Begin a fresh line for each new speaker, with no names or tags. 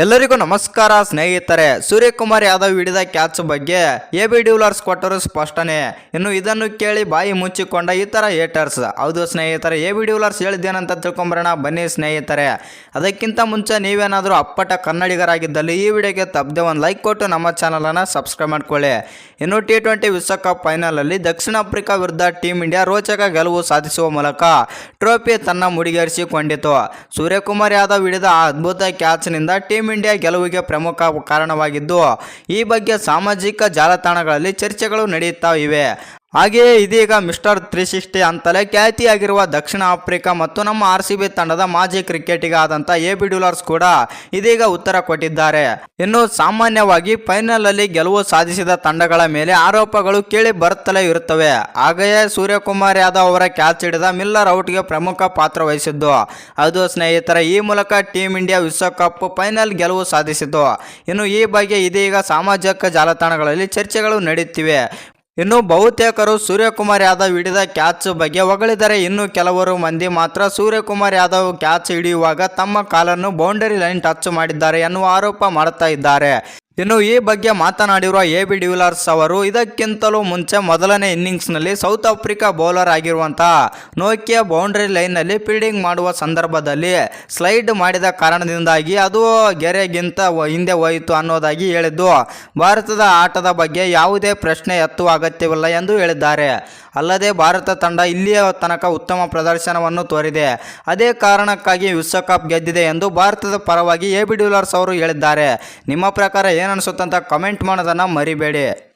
ಎಲ್ಲರಿಗೂ ನಮಸ್ಕಾರ, ಸ್ನೇಹಿತರೆ. ಸೂರ್ಯಕುಮಾರ್ ಯಾದವ್ ಹಿಡಿದ ಕ್ಯಾಚ್ ಬಗ್ಗೆ ಎ ಬಿ ಡ್ಯೂಲರ್ಸ್ ಕೊಟ್ಟರು ಸ್ಪಷ್ಟನೆ. ಇನ್ನು ಇದನ್ನು ಕೇಳಿ ಬಾಯಿ ಮುಚ್ಚಿಕೊಂಡ ಇತರ ಏಟರ್ಸ್ ಹೌದು ಸ್ನೇಹಿತರೆ ಎ ಬಿ ಡ್ಯೂಲರ್ಸ್ ಹೇಳಿದ್ದೇನಂತ ತಿಳ್ಕೊಂಬರೋಣ. ಬನ್ನಿ ಸ್ನೇಹಿತರೆ. ಅದಕ್ಕಿಂತ ಮುಂಚೆ ನೀವೇನಾದರೂ ಅಪ್ಪಟ ಕನ್ನಡಿಗರಾಗಿದ್ದಲ್ಲಿ ಈ ವಿಡಿಯೋಗೆ ತಪ್ಪದೆ ಒಂದು ಲೈಕ್ ಕೊಟ್ಟು ನಮ್ಮ ಚಾನಲನ್ನು ಸಬ್ಸ್ಕ್ರೈಬ್ ಮಾಡ್ಕೊಳ್ಳಿ. ಇನ್ನು ಟಿ ಟ್ವೆಂಟಿ ವಿಶ್ವಕಪ್ ಫೈನಲಲ್ಲಿ ದಕ್ಷಿಣ ಆಫ್ರಿಕಾ ವಿರುದ್ಧ ಟೀಮ್ ಇಂಡಿಯಾ ರೋಚಕ ಗೆಲುವು ಸಾಧಿಸುವ ಮೂಲಕ ಟ್ರೋಫಿ ತನ್ನ ಮುಡಿಗೇರಿಸಿಕೊಂಡಿತು. ಸೂರ್ಯಕುಮಾರ್ ಯಾದವ್ ಹಿಡಿದ ಆ ಅದ್ಭುತ ಕ್ಯಾಚ್ನಿಂದ ಟೀಮ್ ಇಂಡಿಯಾ ಗೆಲುವಿಗೆ ಪ್ರಮುಖ ಕಾರಣವಾಗಿದ್ದು ಈ ಬಗ್ಗೆ ಸಾಮಾಜಿಕ ಜಾಲತಾಣಗಳಲ್ಲಿ ಚರ್ಚೆಗಳು ನಡೆಯುತ್ತಾ ಇವೆ ಹಾಗೆಯೇ ಇದೀಗ ಮಿಸ್ಟರ್ ತ್ರೀ ಸಿಕ್ಸ್ಟಿ ಅಂತಲೇ ಖ್ಯಾತಿಯಾಗಿರುವ ದಕ್ಷಿಣ ಆಫ್ರಿಕಾ ಮತ್ತು ನಮ್ಮ ಆರ್ ಸಿ ಬಿ ತಂಡದ ಮಾಜಿ ಕ್ರಿಕೆಟಿಗ ಆದಂಥ ಎ ಬಿ ಡ್ಯೂಲರ್ಸ್ ಕೂಡ ಇದೀಗ ಉತ್ತರ ಕೊಟ್ಟಿದ್ದಾರೆ. ಇನ್ನು ಸಾಮಾನ್ಯವಾಗಿ ಫೈನಲ್ ಅಲ್ಲಿ ಗೆಲುವು ಸಾಧಿಸಿದ ತಂಡಗಳ ಮೇಲೆ ಆರೋಪಗಳು ಕೇಳಿ ಬರುತ್ತಲೇ ಇರುತ್ತವೆ. ಹಾಗೆಯೇ ಸೂರ್ಯಕುಮಾರ್ ಯಾದವ್ ಅವರ ಕ್ಯಾಚ್ ಹಿಡಿದ ಮಿಲ್ಲರ್ ಔಟ್ಗೆ ಪ್ರಮುಖ ಪಾತ್ರ ವಹಿಸಿದ್ದು. ಅದು ಸ್ನೇಹಿತರ, ಈ ಮೂಲಕ ಟೀಮ್ ಇಂಡಿಯಾ ವಿಶ್ವಕಪ್ ಫೈನಲ್ ಗೆಲುವು ಸಾಧಿಸಿತು ಇನ್ನು ಈ ಬಗ್ಗೆ ಇದೀಗ ಸಾಮಾಜಿಕ ಜಾಲತಾಣಗಳಲ್ಲಿ ಚರ್ಚೆಗಳು ನಡೆಯುತ್ತಿವೆ. ಇನ್ನು ಬಹುತೇಕರು ಸೂರ್ಯಕುಮಾರ್ ಯಾದವ್ ಹಿಡಿದ ಕ್ಯಾಚ್ ಬಗ್ಗೆ ಹೊಗಳಿದರೆ ಇನ್ನು ಕೆಲವರು ಮಂದಿ ಮಾತ್ರ ಸೂರ್ಯಕುಮಾರ್ ಯಾದವ್ ಕ್ಯಾಚ್ ಹಿಡಿಯುವಾಗ ತಮ್ಮ ಕಾಲನ್ನು ಬೌಂಡರಿ ಲೈನ್ ಟಚ್ ಮಾಡಿದ್ದಾರೆ ಎನ್ನುವ ಆರೋಪ ಮಾಡುತ್ತಾ ಇದ್ದಾರೆ. ಇನ್ನು ಈ ಬಗ್ಗೆ ಮಾತನಾಡಿರುವ ಎ ಬಿ ಡ್ಯೂಲರ್ಸ್ ಅವರು ಇದಕ್ಕಿಂತಲೂ ಮುಂಚೆ ಮೊದಲನೇ ಇನ್ನಿಂಗ್ಸ್ನಲ್ಲಿ ಸೌತ್ ಆಫ್ರಿಕಾ ಬೌಲರ್ ಆಗಿರುವಂತಹ ನೋಕಿಯಾ ಬೌಂಡ್ರಿ ಲೈನ್ನಲ್ಲಿ ಫೀಲ್ಡಿಂಗ್ ಮಾಡುವ ಸಂದರ್ಭದಲ್ಲಿ ಸ್ಲೈಡ್ ಮಾಡಿದ ಕಾರಣದಿಂದಾಗಿ ಅದು ಗೆರೆಗಿಂತ ಹಿಂದೆ ಹೋಯಿತು ಅನ್ನೋದಾಗಿ ಹೇಳಿದ್ದು. ಭಾರತದ ಆಟದ ಬಗ್ಗೆ ಯಾವುದೇ ಪ್ರಶ್ನೆ ಎತ್ತುವ ಅಗತ್ಯವಿಲ್ಲ ಎಂದು ಹೇಳಿದ್ದಾರೆ. ಅಲ್ಲದೆ ಭಾರತ ತಂಡ ಇಲ್ಲಿಯ ತನಕ ಉತ್ತಮ ಪ್ರದರ್ಶನವನ್ನು ತೋರಿದೆ. ಅದೇ ಕಾರಣಕ್ಕಾಗಿ ವಿಶ್ವಕಪ್ ಗೆದ್ದಿದೆ ಎಂದು ಭಾರತದ ಪರವಾಗಿ ಎ ಬಿ ಡ್ಯೂಲರ್ಸ್ ಅವರು ಹೇಳಿದ್ದಾರೆ. ನಿಮ್ಮ ಪ್ರಕಾರ ಏನನ್ಸುತ್ತಂತ ಕಮೆಂಟ್ ಮಾಡೋದನ್ನು ಮರಿಬೇಡಿ.